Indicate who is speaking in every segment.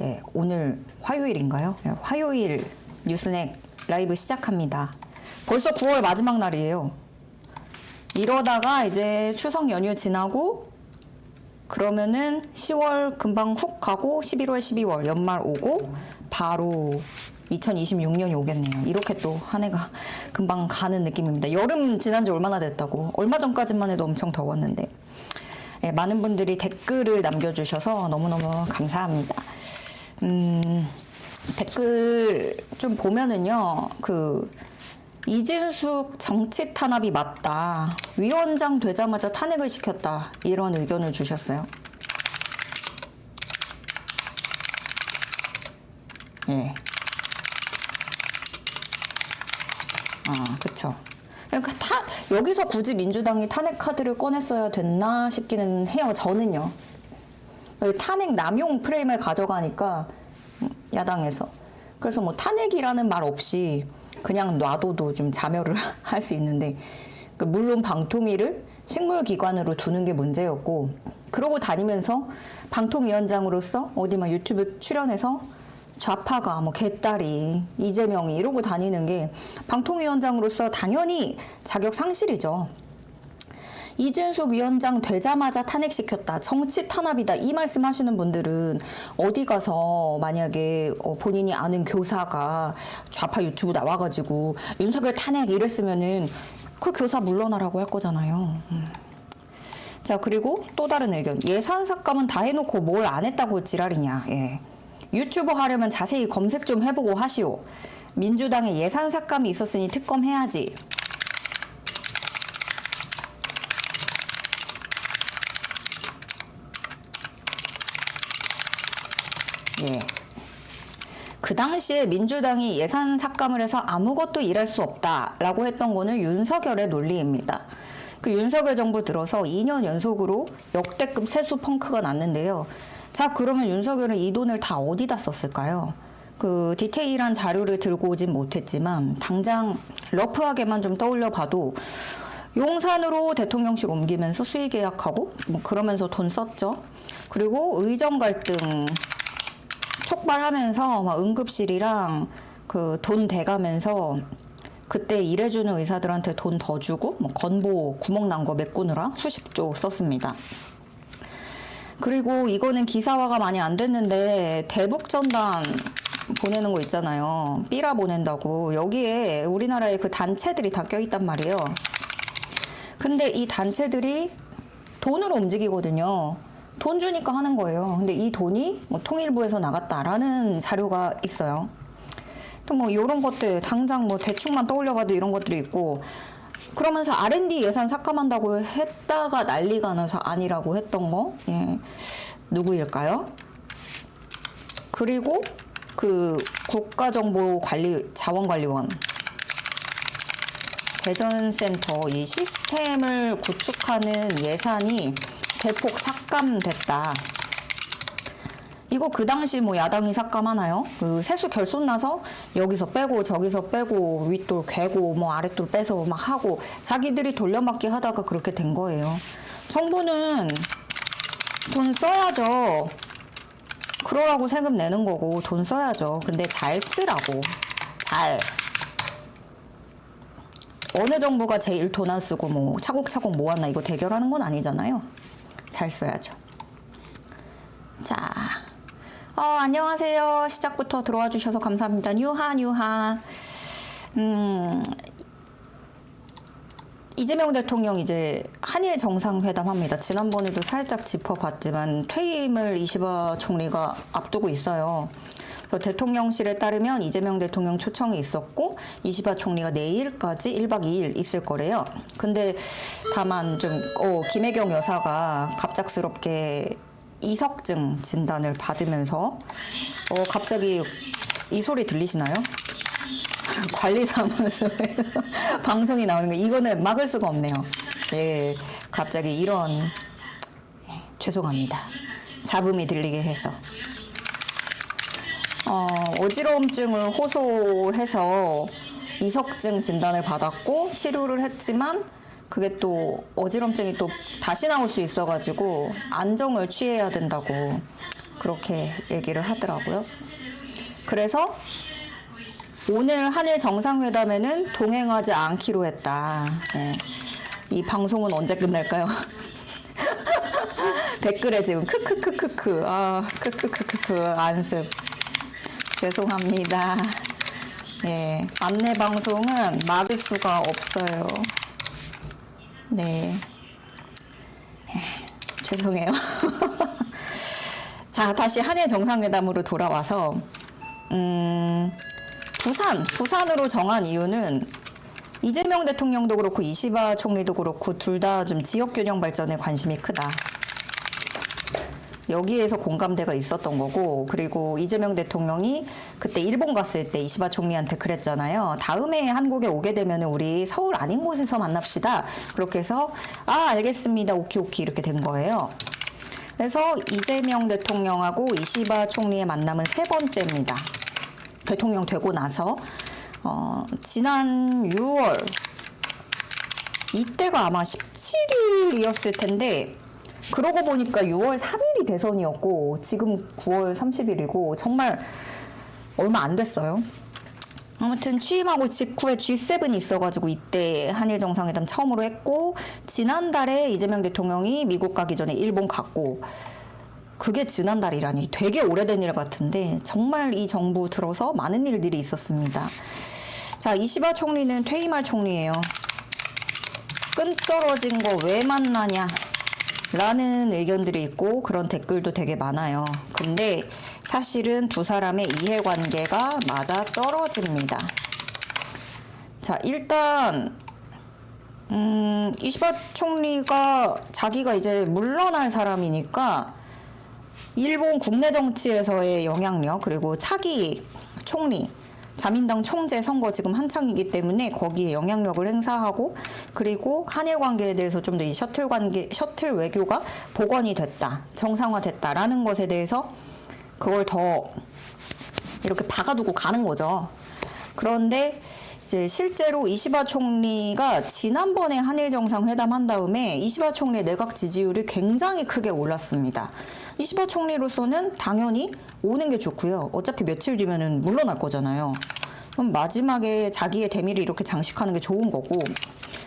Speaker 1: 예, 오늘 화요일인가요? 예, 화요일 뉴스넥 라이브 시작합니다. 벌써 9월 마지막 날이에요. 이러다가 이제 추석 연휴 지나고 그러면은 10월 금방 훅 가고 11월, 12월 연말 오고 바로 2026년이 오겠네요. 이렇게 또 한 해가 금방 가는 느낌입니다. 여름 지난 지 얼마나 됐다고. 얼마 전까지만 해도 엄청 더웠는데. 예, 많은 분들이 댓글을 남겨주셔서 너무너무 감사합니다. 음, 댓글 좀 보면은요, 그, 이진숙 정치 탄압이 맞다. 위원장 되자마자 탄핵을 시켰다. 이런 의견을 주셨어요. 예. 아, 그쵸. 그러니까 타, 여기서 굳이 민주당이 탄핵 카드를 꺼냈어야 됐나 싶기는 해요. 저는요. 탄핵 남용 프레임을 가져가니까 야당에서 그래서 뭐 탄핵이라는 말 없이 그냥 놔둬도 좀 자멸을 할 수 있는데 그 물론 방통위를 식물기관으로 두는 게 문제였고 그러고 다니면서 방통위원장으로서 어디 막 유튜브 출연해서 좌파가 뭐 개딸이 이재명이 이러고 다니는 게 방통위원장으로서 당연히 자격 상실이죠. 이준석 위원장 되자마자 탄핵시켰다. 정치 탄압이다. 이 말씀 하시는 분들은 어디 가서 만약에 어, 본인이 아는 교사가 좌파 유튜브 나와가지고 윤석열 탄핵 이랬으면은 그 교사 물러나라고 할 거잖아요. 음. 자, 그리고 또 다른 의견. 예산 삭감은 다 해놓고 뭘 안 했다고 지랄이냐. 예. 유튜브 하려면 자세히 검색 좀 해보고 하시오. 민주당의 예산 삭감이 있었으니 특검해야지. 당시에 민주당이 예산 삭감을 해서 아무것도 일할 수 없다라고 했던 거는 윤석열의 논리입니다. 그 윤석열 정부 들어서 2년 연속으로 역대급 세수 펑크가 났는데요. 자, 그러면 윤석열은 이 돈을 다 어디다 썼을까요? 그 디테일한 자료를 들고 오진 못했지만 당장 러프하게만 좀 떠올려 봐도 용산으로 대통령실 옮기면서 수의 계약하고 뭐 그러면서 돈 썼죠. 그리고 의정 갈등 촉발하면서 막 응급실이랑 그 돈 대가면서 그때 일해주는 의사들한테 돈 더 주고 뭐 건보 구멍 난 거 메꾸느라 수십조 썼습니다. 그리고 이거는 기사화가 많이 안 됐는데 대북 전단 보내는 거 있잖아요. 삐라 보낸다고 여기에 우리나라의 그 단체들이 다 껴있단 말이에요. 근데 이 단체들이 돈으로 움직이거든요. 돈 주니까 하는 거예요. 근데 이 돈이 뭐 통일부에서 나갔다라는 자료가 있어요. 또 뭐 이런 것들 당장 뭐 대충만 떠올려봐도 이런 것들이 있고 그러면서 R&D 예산 삭감한다고 했다가 난리가 나서 아니라고 했던 거 예. 누구일까요? 그리고 그 국가정보관리 자원관리원 대전센터 이 시스템을 구축하는 예산이 대폭 삭감됐다. 이거 그 당시 뭐 야당이 삭감하나요? 그 세수 결손 나서 여기서 빼고 저기서 빼고 윗돌 개고 뭐 아랫돌 빼서 막 하고 자기들이 돌려막기 하다가 그렇게 된 거예요. 정부는 돈 써야죠. 그러라고 세금 내는 거고 돈 써야죠. 근데 잘 쓰라고. 잘 어느 정부가 제일 돈 안 쓰고 뭐 차곡차곡 모았나 이거 대결하는 건 아니잖아요. 잘 써야죠. 자, 어, 안녕하세요. 시작부터 들어와 주셔서 감사합니다. 유한 유한. 음, 이재명 대통령 이제 한일 정상회담 합니다. 지난번에도 살짝 짚어봤지만 퇴임을 이시바 총리가 앞두고 있어요. 그러니까 대통령실에 따르면 이재명 대통령 초청이 있었고 이시바 총리가 내일까지 1박 2일 있을 거래요. 근데 다만 좀 어, 김혜경 여사가 갑작스럽게 이석증 진단을 받으면서 어, 갑자기 이 소리 들리시나요? 관리사무소에 방송이 나오는 거 이거는 막을 수가 없네요. 예, 갑자기 이런 예, 죄송합니다. 잡음이 들리게 해서 어, 어지러움증을 호소해서 이석증 진단을 받았고 치료를 했지만 그게 또 어지럼증이 또 다시 나올 수 있어가지고 안정을 취해야 된다고 그렇게 얘기를 하더라고요. 그래서 오늘 한일 정상회담에는 동행하지 않기로 했다. 네. 이 방송은 언제 끝날까요? 댓글에 지금 크크크크크 아 크크크크크 안습. 죄송합니다. 예, 안내 방송은 막을 수가 없어요. 네. 예, 죄송해요. 자, 다시 한해 정상회담으로 돌아와서, 음, 부산, 부산으로 정한 이유는 이재명 대통령도 그렇고 이시바 총리도 그렇고 둘 다 좀 지역 균형 발전에 관심이 크다. 여기에서 공감대가 있었던 거고 그리고 이재명 대통령이 그때 일본 갔을 때 이시바 총리한테 그랬잖아요. 다음에 한국에 오게 되면 우리 서울 아닌 곳에서 만납시다. 그렇게 해서 아 알겠습니다. 오키 오키 이렇게 된 거예요. 그래서 이재명 대통령하고 이시바 총리의 만남은 세 번째입니다. 대통령 되고 나서 어, 지난 6월 이때가 아마 17일이었을 텐데 그러고 보니까 6월 3일이 대선이었고 지금 9월 30일이고 정말 얼마 안 됐어요. 아무튼 취임하고 직후에 G7이 있어가지고 이때 한일 정상회담 처음으로 했고 지난달에 이재명 대통령이 미국 가기 전에 일본 갔고 그게 지난달이라니 되게 오래된 일 같은데 정말 이 정부 들어서 많은 일들이 있었습니다. 자 이시바 총리는 퇴임할 총리예요. 끈 떨어진 거 왜 만나냐? 라는 의견들이 있고 그런 댓글도 되게 많아요. 근데 사실은 두 사람의 이해관계가 맞아 떨어집니다. 자, 일단 음, 이시바 총리가 자기가 이제 물러날 사람이니까 일본 국내 정치에서의 영향력 그리고 차기 총리 자민당 총재 선거 지금 한창이기 때문에 거기에 영향력을 행사하고 그리고 한일 관계에 대해서 좀 더 이 셔틀 관계 셔틀 외교가 복원이 됐다 정상화됐다라는 것에 대해서 그걸 더 이렇게 박아두고 가는 거죠. 그런데 이제 실제로 이시바 총리가 지난번에 한일 정상회담 한 다음에 이시바 총리 의 내각 지지율이 굉장히 크게 올랐습니다. 이시바 총리로서는 당연히 오는 게 좋고요. 어차피 며칠 뒤면은 물러날 거잖아요. 그럼 마지막에 자기의 대미를 이렇게 장식하는 게 좋은 거고.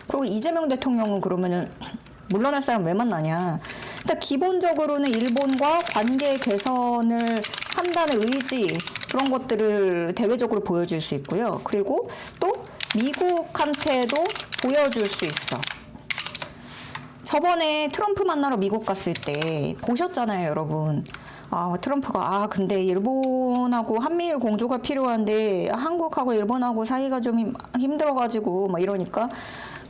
Speaker 1: 그리고 이재명 대통령은 그러면은 물러날 사람 왜 만나냐. 일단 그러니까 기본적으로는 일본과 관계 개선을 한다는 의지 그런 것들을 대외적으로 보여줄 수 있고요. 그리고 또 미국한테도 보여줄 수 있어. 저번에 트럼프 만나러 미국 갔을 때 보셨잖아요, 여러분. 아, 트럼프가, 아, 근데 일본하고 한미일 공조가 필요한데 한국하고 일본하고 사이가 좀 힘들어가지고 막 이러니까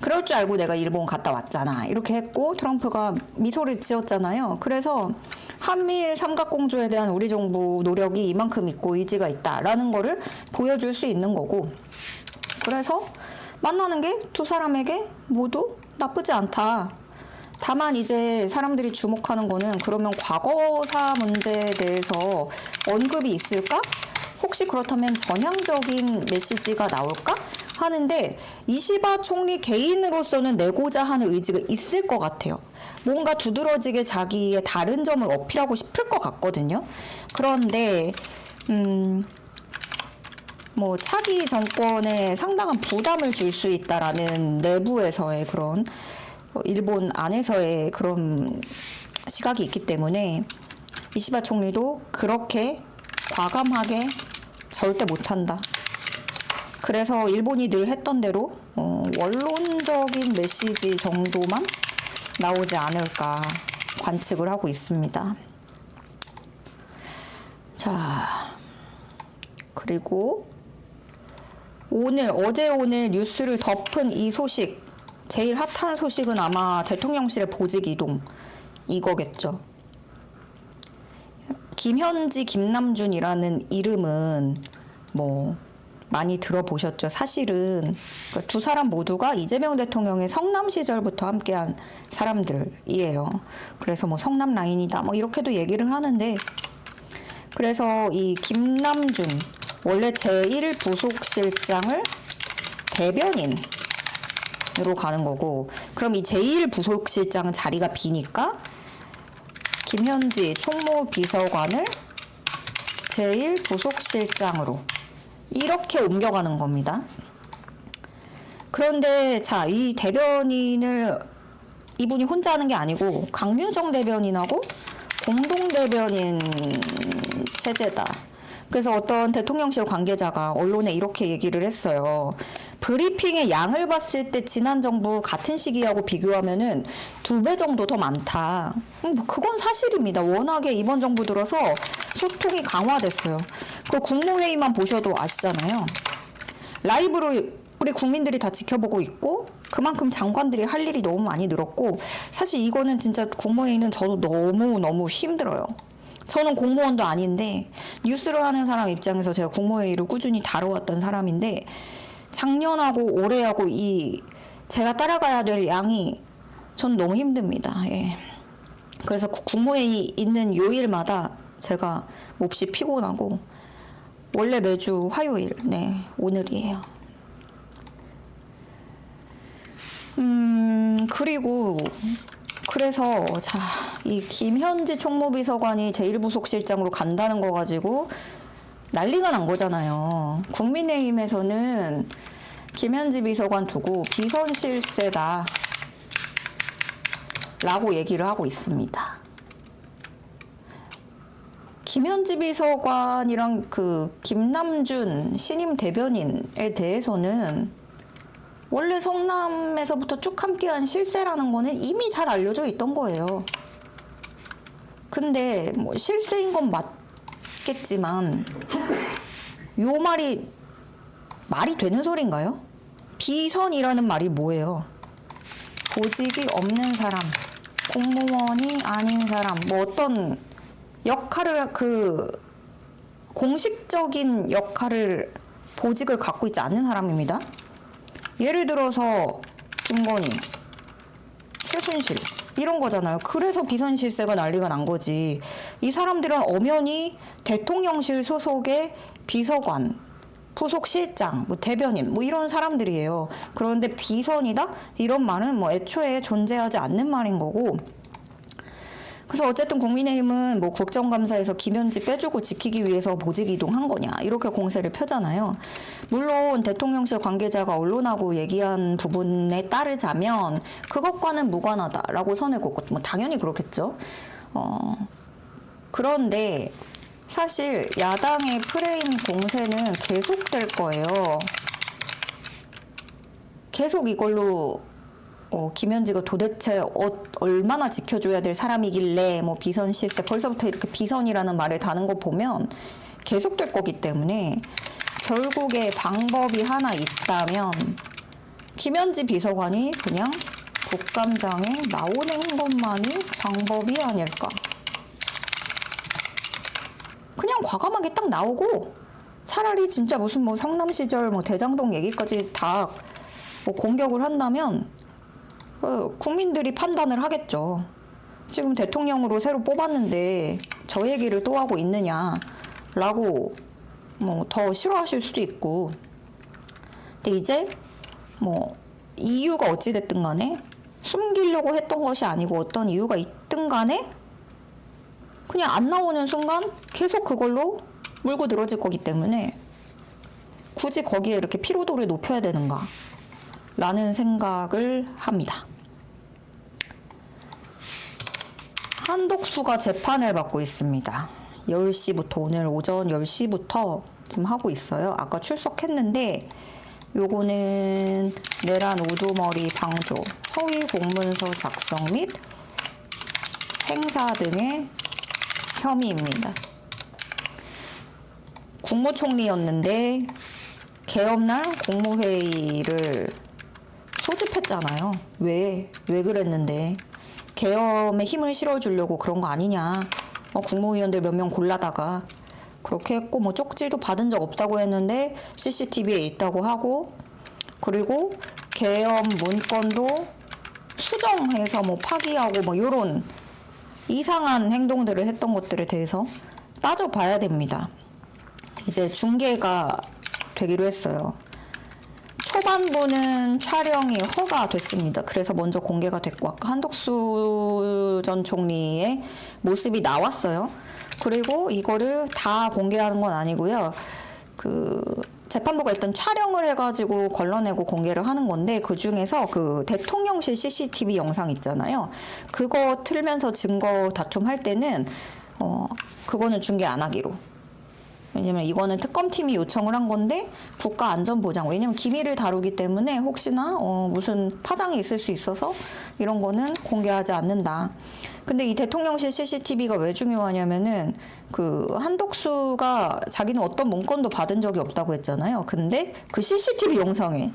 Speaker 1: 그럴 줄 알고 내가 일본 갔다 왔잖아. 이렇게 했고 트럼프가 미소를 지었잖아요. 그래서 한미일 삼각공조에 대한 우리 정부 노력이 이만큼 있고 의지가 있다라는 거를 보여줄 수 있는 거고 그래서 만나는 게 두 사람에게 모두 나쁘지 않다. 다만 이제 사람들이 주목하는 거는 그러면 과거사 문제에 대해서 언급이 있을까? 혹시 그렇다면 전향적인 메시지가 나올까? 하는데 이시바 총리 개인으로서는 내고자 하는 의지가 있을 것 같아요. 뭔가 두드러지게 자기의 다른 점을 어필하고 싶을 것 같거든요. 그런데 음, 뭐 차기 정권에 상당한 부담을 줄 수 있다라는 내부에서의 그런 일본 안에서의 그런 시각이 있기 때문에 이시바 총리도 그렇게 과감하게 절대 못한다. 그래서 일본이 늘 했던 대로 어, 원론적인 메시지 정도만 나오지 않을까 관측을 하고 있습니다. 자, 그리고 오늘, 어제 오늘 뉴스를 덮은 이 소식, 제일 핫한 소식은 아마 대통령실의 보직 이동, 이거겠죠. 김현지, 김남준이라는 이름은 뭐, 많이 들어보셨죠. 사실은 그러니까 두 사람 모두가 이재명 대통령의 성남 시절부터 함께한 사람들이에요. 그래서 뭐 성남 라인이다 뭐 이렇게도 얘기를 하는데 그래서 이 김남준 원래 제1부속실장을 대변인 으로 가는 거고 그럼 이 제1부속실장 자리가 비니까 김현지 총무 비서관을 제1부속실장으로 이렇게 옮겨가는 겁니다. 그런데 자, 이 대변인을 이분이 혼자 하는 게 아니고 강유정 대변인하고 공동 대변인 체제다. 그래서 어떤 대통령실 관계자가 언론에 이렇게 얘기를 했어요. 브리핑의 양을 봤을 때 지난 정부 같은 시기하고 비교하면은 두 배 정도 더 많다. 음, 뭐 그건 사실입니다. 워낙에 이번 정부 들어서 소통이 강화됐어요. 그 국무회의만 보셔도 아시잖아요. 라이브로 우리 국민들이 다 지켜보고 있고 그만큼 장관들이 할 일이 너무 많이 늘었고 사실 이거는 진짜 국무회의는 저도 너무 너무 힘들어요. 저는 공무원도 아닌데 뉴스를 하는 사람 입장에서 제가 공모의 일을 꾸준히 다뤄왔던 사람인데 작년하고 올해하고 이 제가 따라가야 될 양이 전 너무 힘듭니다. 예. 그래서 국무회의 있는 요일마다 제가 몹시 피곤하고 원래 매주 화요일, 네, 오늘이에요. 음, 그리고 그래서 자, 이 김현지 총무비서관이 제1부속실장으로 간다는 거 가지고 난리가 난 거잖아요. 국민의힘에서는 김현지 비서관 두고 비선실세다. 라고 얘기를 하고 있습니다. 김현지 비서관이랑 그 김남준 신임 대변인에 대해서는 원래 성남에서부터 쭉 함께한 실세라는 거는 이미 잘 알려져 있던 거예요. 근데 뭐 실세인 건 맞겠지만 요 말이 말이 되는 소리인가요 비선이라는 말이 뭐예요? 보직이 없는 사람, 공무원이 아닌 사람, 뭐 어떤 역할을 그 공식적인 역할을 보직을 갖고 있지 않는 사람입니다. 예를 들어서 김건희, 최순실 이런 거잖아요. 그래서 비선실세가 난리가 난 거지. 이 사람들은 엄연히 대통령실 소속의 비서관, 부속실장, 뭐 대변인 뭐 이런 사람들이에요. 그런데 비선이다 이런 말은 뭐 애초에 존재하지 않는 말인 거고 그래서 어쨌든 국민의힘은 뭐 국정감사에서 김현지 빼주고 지키기 위해서 모직 이동한 거냐 이렇게 공세를 펴잖아요. 물론 대통령실 관계자가 언론하고 얘기한 부분에 따르자면 그것과는 무관하다라고 선을 걷고 뭐 당연히 그렇겠죠. 어, 그런데 사실 야당의 프레임 공세는 계속될 거예요. 계속 이걸로 어, 김현지가 도대체 어, 얼마나 지켜줘야 될 사람이길래 뭐 비선 실세 벌써부터 이렇게 비선이라는 말을 다는 거 보면 계속될 거기 때문에 결국에 방법이 하나 있다면 김현지 비서관이 그냥 국감장에 나오는 것만이 방법이 아닐까. 그냥 과감하게 딱 나오고 차라리 진짜 무슨 뭐 성남 시절 뭐 대장동 얘기까지 다뭐 공격을 한다면 어, 국민들이 판단을 하겠죠. 지금 대통령으로 새로 뽑았는데 저 얘기를 또 하고 있느냐라고 뭐 더 싫어하실 수도 있고. 근데 이제 뭐 이유가 어찌됐든 간에 숨기려고 했던 것이 아니고 어떤 이유가 있든 간에 그냥 안 나오는 순간 계속 그걸로 물고 늘어질 거기 때문에 굳이 거기에 이렇게 피로도를 높여야 되는가 라는 생각을 합니다. 한덕수가 재판을 받고 있습니다. 10시부터 오늘 오전 10시부터 지금 하고 있어요. 아까 출석했는데 요거는 내란 오두머리 방조, 허위 공문서 작성 및 행사 등의 혐의입니다. 국무총리였는데 개업날 국무회의를 소집했잖아요. 왜? 왜 그랬는데? 계엄에 힘을 실어주려고 그런 거 아니냐. 어, 국무위원들 몇 명 골라다가 그렇게 했고 뭐 쪽지도 받은 적 없다고 했는데 CCTV에 있다고 하고 그리고 계엄 문건도 수정해서 뭐 파기하고 뭐 요런 이상한 행동들을 했던 것들에 대해서 따져봐야 됩니다. 이제 중계가 되기로 했어요. 초반부는 촬영이 허가됐습니다. 그래서 먼저 공개가 됐고 아까 한덕수 전 총리의 모습이 나왔어요. 그리고 이거를 다 공개하는 건 아니고요. 그 재판부가 일단 촬영을 해가지고 걸러내고 공개를 하는 건데 그 중에서 그 대통령실 CCTV 영상 있잖아요. 그거 틀면서 증거 다툼할 때는 어 그거는 중계 안 하기로 왜냐면 이거는 특검팀이 요청을 한 건데 국가안전보장 왜냐면 기밀을 다루기 때문에 혹시나 어 무슨 파장이 있을 수 있어서 이런 거는 공개하지 않는다. 근데 이 대통령실 CCTV가 왜 중요하냐면은 그 한덕수가 자기는 어떤 문건도 받은 적이 없다고 했잖아요. 근데 그 CCTV 영상에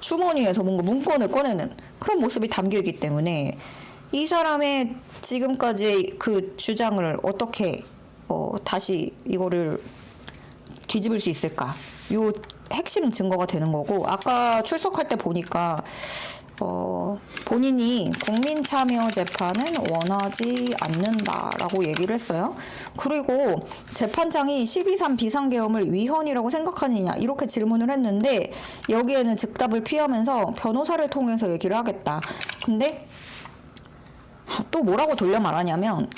Speaker 1: 주머니에서 뭔가 문건을 꺼내는 그런 모습이 담겨 있기 때문에 이 사람의 지금까지의 그 주장을 어떻게 어 다시 이거를 뒤집을 수 있을까? 요 핵심 증거가 되는 거고 아까 출석할 때 보니까 어, 본인이 국민 참여 재판은 원하지 않는다라고 얘기를 했어요. 그리고 재판장이 12.3 비상계엄을 위헌이라고 생각하느냐 이렇게 질문을 했는데 여기에는 즉답을 피하면서 변호사를 통해서 얘기를 하겠다. 근데 또 뭐라고 돌려 말하냐면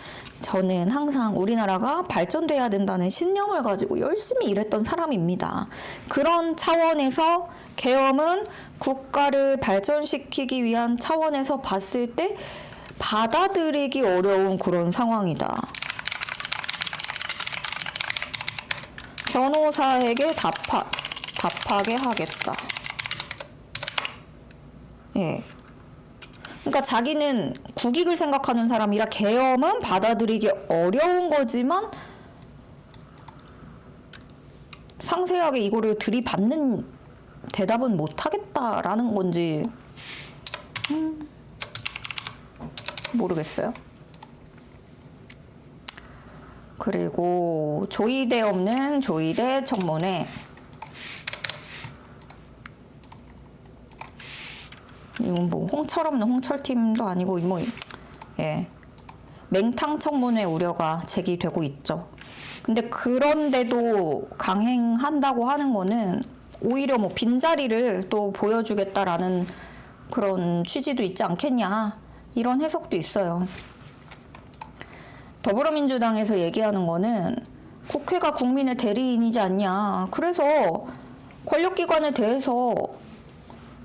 Speaker 1: 저는 항상 우리나라가 발전돼야 된다는 신념을 가지고 열심히 일했던 사람입니다. 그런 차원에서 계엄은 국가를 발전시키기 위한 차원에서 봤을 때 받아들이기 어려운 그런 상황이다. 변호사에게 답하, 답하게 하겠다. 예. 그러니까 자기는 국익을 생각하는 사람이라 계엄은 받아들이기 어려운 거지만 상세하게 이거를 들이받는 대답은 못 하겠다라는 건지 음, 모르겠어요. 그리고 조이대 없는 조이대 청문회 이건 뭐 홍철 없는 홍철팀도 아니고 뭐 예. 맹탕 청문회 우려가 제기되고 있죠. 근데 그런데도 강행한다고 하는 거는 오히려 뭐 빈자리를 또 보여주겠다라는 그런 취지도 있지 않겠냐 이런 해석도 있어요. 더불어민주당에서 얘기하는 거는 국회가 국민의 대리인이지 않냐. 그래서 권력기관에 대해서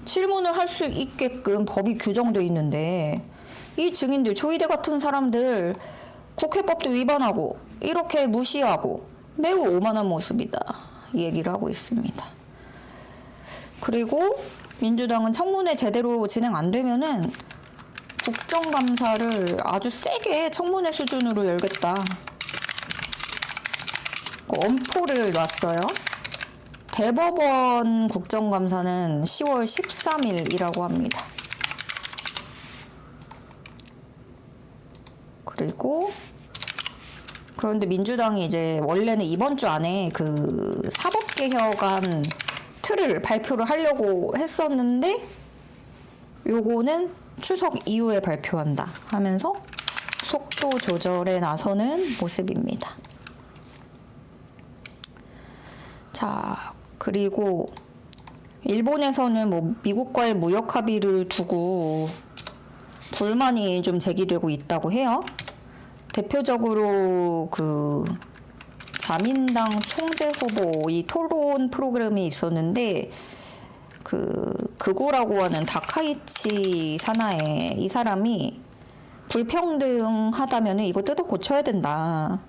Speaker 1: 질문을 할 수 있게끔 법이 규정돼 있는데 이 증인들 조희대 같은 사람들 국회법도 위반하고 이렇게 무시하고 매우 오만한 모습이다 얘기를 하고 있습니다. 그리고 민주당은 청문회 제대로 진행 안 되면은 국정감사를 아주 세게 청문회 수준으로 열겠다. 그 엄포를 놨어요. 대법원 국정감사는 10월 13일이라고 합니다. 그리고 그런데 민주당이 이제 원래는 이번 주 안에 그 사법개혁안 틀을 발표를 하려고 했었는데 요거는 추석 이후에 발표한다 하면서 속도 조절에 나서는 모습입니다. 자, 그리고 일본에서는 뭐 미국과의 무역 합의를 두고 불만이 좀 제기되고 있다고 해요. 대표적으로 그 자민당 총재 후보 이 토론 프로그램이 있었는데 그 극우라고 하는 다카이치 사나에 이 사람이 불평등하다면 이거 뜯어 고쳐야 된다.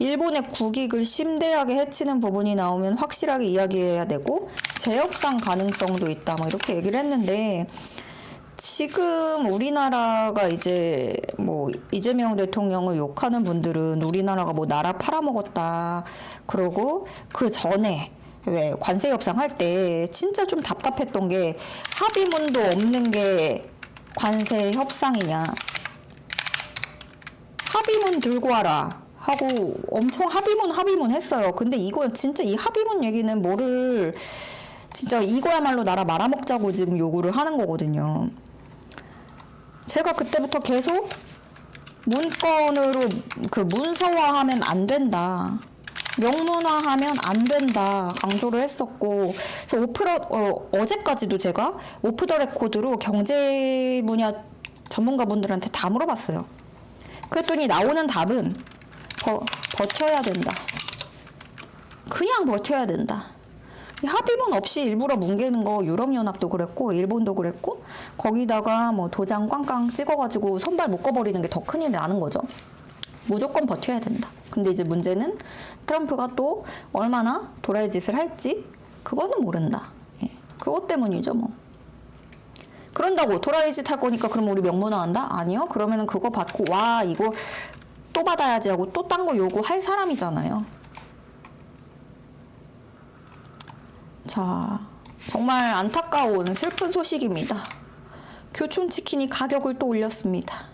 Speaker 1: 일본의 국익을 심대하게 해치는 부분이 나오면 확실하게 이야기해야 되고 재협상 가능성도 있다. 뭐 이렇게 얘기를 했는데 지금 우리나라가 이제 뭐 이재명 대통령을 욕하는 분들은 우리나라가 뭐 나라 팔아먹었다. 그러고 그 전에 왜 관세 협상할 때 진짜 좀 답답했던 게 합의문도 없는 게 관세 협상이냐. 합의문 들고 와라. 하고 엄청 합의문 합의문 했어요. 근데 이거 진짜 이 합의문 얘기는 뭐를 진짜 이거야말로 나라 말아먹자고 지금 요구를 하는 거거든요. 제가 그때부터 계속 문건으로 그 문서화하면 안 된다. 명문화하면 안 된다 강조를 했었고 그래서 오프라 어, 어제까지도 제가 오프 더 레코드로 경제 분야 전문가분들한테 다 물어봤어요. 그랬더니 나오는 답은 버, 버텨야 된다. 그냥 버텨야 된다. 합의문 없이 일부러 뭉개는 거 유럽연합도 그랬고 일본도 그랬고 거기다가 뭐 도장 꽝꽝 찍어가지고 손발 묶어버리는 게 더 큰일 나는 거죠. 무조건 버텨야 된다. 근데 이제 문제는 트럼프가 또 얼마나 도라이 짓을 할지 그거는 모른다. 예. 그것 때문이죠 뭐. 그런다고 도라이짓 할 거니까 그럼 우리 명문화한다? 아니요. 그러면은 그거 받고 와 이거 또 받아야지 하고 또 딴 거 요구할 사람이잖아요. 자, 정말 안타까운 슬픈 소식입니다. 교촌치킨이 가격을 또 올렸습니다.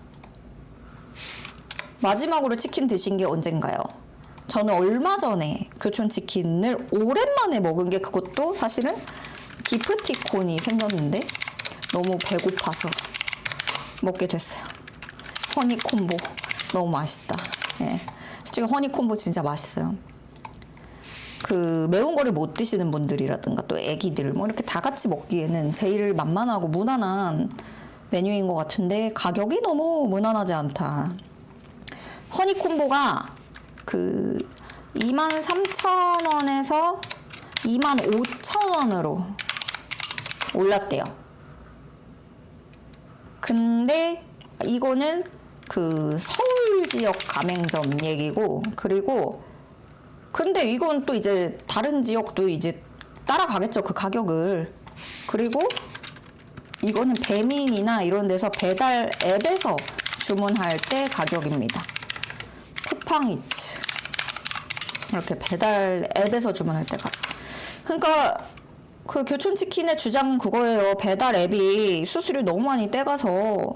Speaker 1: 마지막으로 치킨 드신 게 언젠가요? 저는 얼마 전에 교촌치킨을 오랜만에 먹은 게 그것도 사실은 기프티콘이 생겼는데 너무 배고파서 먹게 됐어요. 허니콤보. 너무 맛있다. 예. 솔직히 허니콤보 진짜 맛있어요. 그 매운 거를 못 드시는 분들이라든가 또 애기들 뭐 이렇게 다 같이 먹기에는 제일 만만하고 무난한 메뉴인 것 같은데 가격이 너무 무난하지 않다. 허니콤보가 그 23,000원에서 25,000원으로 올랐대요. 근데 이거는 그 서울 지역 가맹점 얘기고 그리고 근데 이건 또 이제 다른 지역도 이제 따라가겠죠 그 가격을 그리고 이거는 배민이나 이런 데서 배달 앱에서 주문할 때 가격입니다 쿠팡이츠 이렇게 배달 앱에서 주문할 때 가격 그러니까 그 교촌치킨의 주장은 그거예요 배달 앱이 수수료 너무 많이 떼가서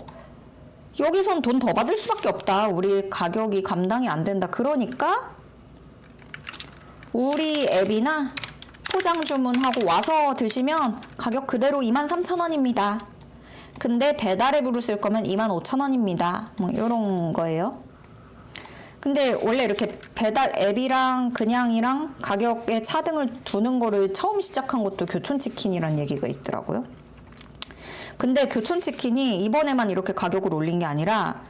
Speaker 1: 여기선 돈 더 받을 수밖에 없다. 우리 가격이 감당이 안 된다. 그러니까 우리 앱이나 포장 주문하고 와서 드시면 가격 그대로 23,000원입니다. 근데 배달앱으로 쓸 거면 25,000원입니다. 뭐 이런 거예요. 근데 원래 이렇게 배달 앱이랑 그냥이랑 가격에 차등을 두는 거를 처음 시작한 것도 교촌치킨이란 얘기가 있더라고요. 근데 교촌치킨이 이번에만 이렇게 가격을 올린 게 아니라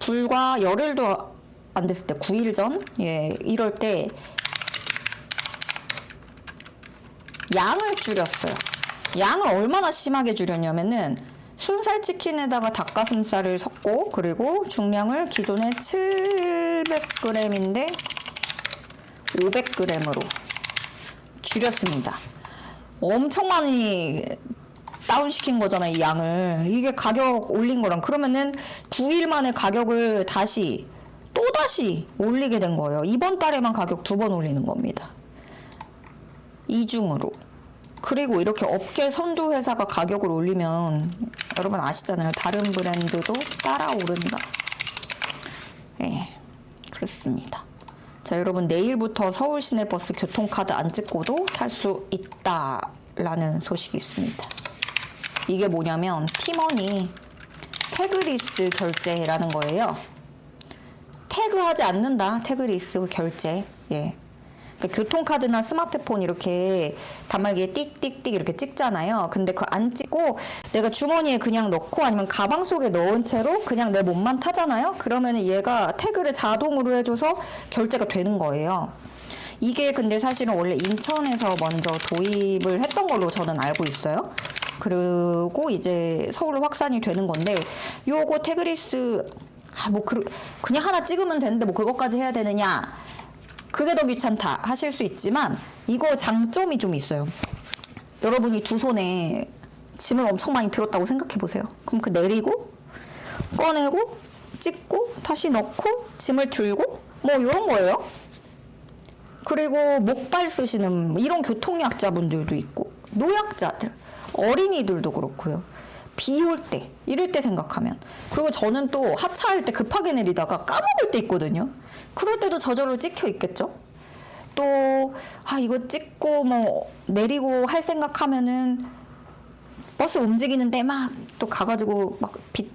Speaker 1: 불과 열흘도 안 됐을 때 9일 전? 예, 이럴 때 양을 줄였어요. 양을 얼마나 심하게 줄였냐면은 순살 치킨에다가 닭가슴살을 섞고 그리고 중량을 기존에 700g인데 500g으로 줄였습니다. 엄청 많이 다운시킨 거잖아요, 이 양을. 이게 가격 올린 거랑. 그러면은 9일 만에 가격을 다시, 또다시 올리게 된 거예요. 이번 달에만 가격 두 번 올리는 겁니다. 이중으로. 그리고 이렇게 업계 선두 회사가 가격을 올리면 여러분 아시잖아요. 다른 브랜드도 따라 오른다. 예. 네, 그렇습니다. 자, 여러분 내일부터 서울 시내버스 교통카드 안 찍고도 탈 수 있다라는 소식이 있습니다. 이게 뭐냐면 티머니 태그리스 결제라는 거예요. 태그하지 않는다. 태그리스 결제. 예. 그 교통카드나 스마트폰 이렇게 단말기에 띡띡띡 이렇게 찍잖아요. 근데 그 안 찍고 내가 주머니에 그냥 넣고 아니면 가방 속에 넣은 채로 그냥 내 몸만 타잖아요. 그러면 얘가 태그를 자동으로 해줘서 결제가 되는 거예요. 이게 근데 사실은 원래 인천에서 먼저 도입을 했던 걸로 저는 알고 있어요. 그리고 이제 서울로 확산이 되는 건데 요거 테그리스 아뭐 그, 그냥 하나 찍으면 되는데 뭐 그것까지 해야 되느냐 그게 더 귀찮다 하실 수 있지만 이거 장점이 좀 있어요 여러분이 두 손에 짐을 엄청 많이 들었다고 생각해 보세요 그럼 그 내리고 꺼내고 찍고 다시 넣고 짐을 들고 뭐 이런 거예요 그리고 목발 쓰시는 뭐 이런 교통약자분들도 있고 노약자들 어린이들도 그렇고요. 비 올 때, 이럴 때 생각하면. 그리고 저는 또 하차할 때 급하게 내리다가 까먹을 때 있거든요. 그럴 때도 저절로 찍혀 있겠죠? 또, 아, 이거 찍고 뭐 내리고 할 생각하면은 버스 움직이는데 막 또 가가지고 막 빛,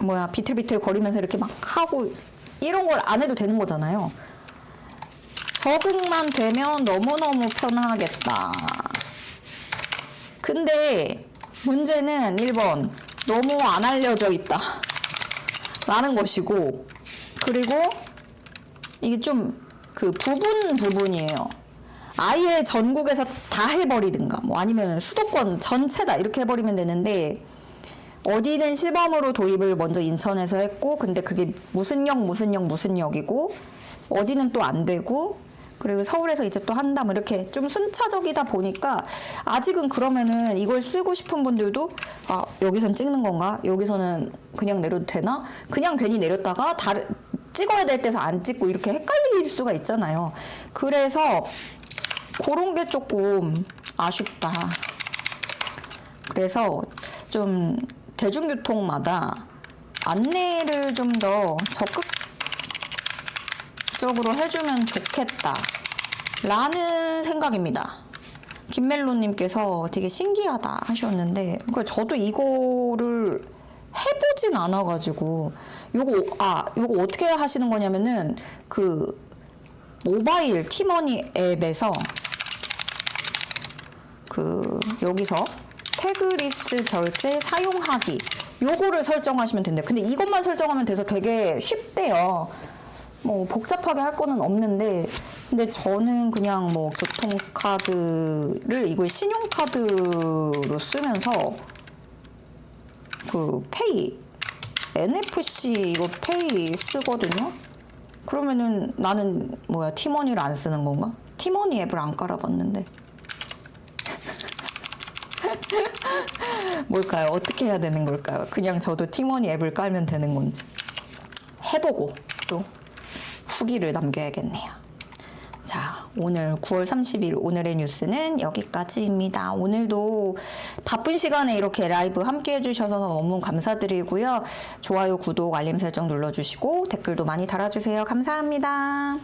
Speaker 1: 뭐야, 비틀비틀 거리면서 이렇게 막 하고 이런 걸 안 해도 되는 거잖아요. 적응만 되면 너무너무 편하겠다. 근데 문제는 1번 너무 안 알려져 있다 라는 것이고 그리고 이게 좀 그 부분 부분이에요 아예 전국에서 다 해버리든가 뭐 아니면 수도권 전체다 이렇게 해버리면 되는데 어디는 시범으로 도입을 먼저 인천에서 했고 근데 그게 무슨 역 무슨 역 무슨 역이고 어디는 또 안 되고 그리고 서울에서 이제 또 한다 뭐 이렇게 좀 순차적이다 보니까 아직은 그러면은 이걸 쓰고 싶은 분들도 아 여기선 찍는 건가 여기서는 그냥 내려도 되나 그냥 괜히 내렸다가 다른 찍어야 될 때서 안 찍고 이렇게 헷갈릴 수가 있잖아요 그래서 그런 게 조금 아쉽다 그래서 좀 대중교통마다 안내를 좀 더 적극 적으로 해주면 좋겠다. 라는 생각입니다. 김멜로님께서 되게 신기하다 하셨는데, 그러니까 저도 이거를 해보진 않아가지고, 요거, 아, 요거 어떻게 하시는 거냐면은, 그, 모바일 티머니 앱에서, 그, 여기서, 태그리스 결제 사용하기 요거를 설정하시면 된대요. 근데 이것만 설정하면 돼서 되게 쉽대요. 뭐 복잡하게 할 거는 없는데 근데 저는 그냥 뭐 교통카드를 이걸 신용카드로 쓰면서 그 페이 NFC 이거 페이 쓰거든요 그러면은 나는 뭐야 티머니를 안 쓰는 건가? 티머니 앱을 안 깔아봤는데 뭘까요? 어떻게 해야 되는 걸까요? 그냥 저도 티머니 앱을 깔면 되는 건지 해보고 또 후기를 남겨야겠네요. 자, 오늘 9월 30일 오늘의 뉴스는 여기까지입니다. 오늘도 바쁜 시간에 이렇게 라이브 함께 해주셔서 너무 감사드리고요. 좋아요, 구독, 알림 설정 눌러주시고 댓글도 많이 달아주세요. 감사합니다.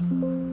Speaker 1: 음.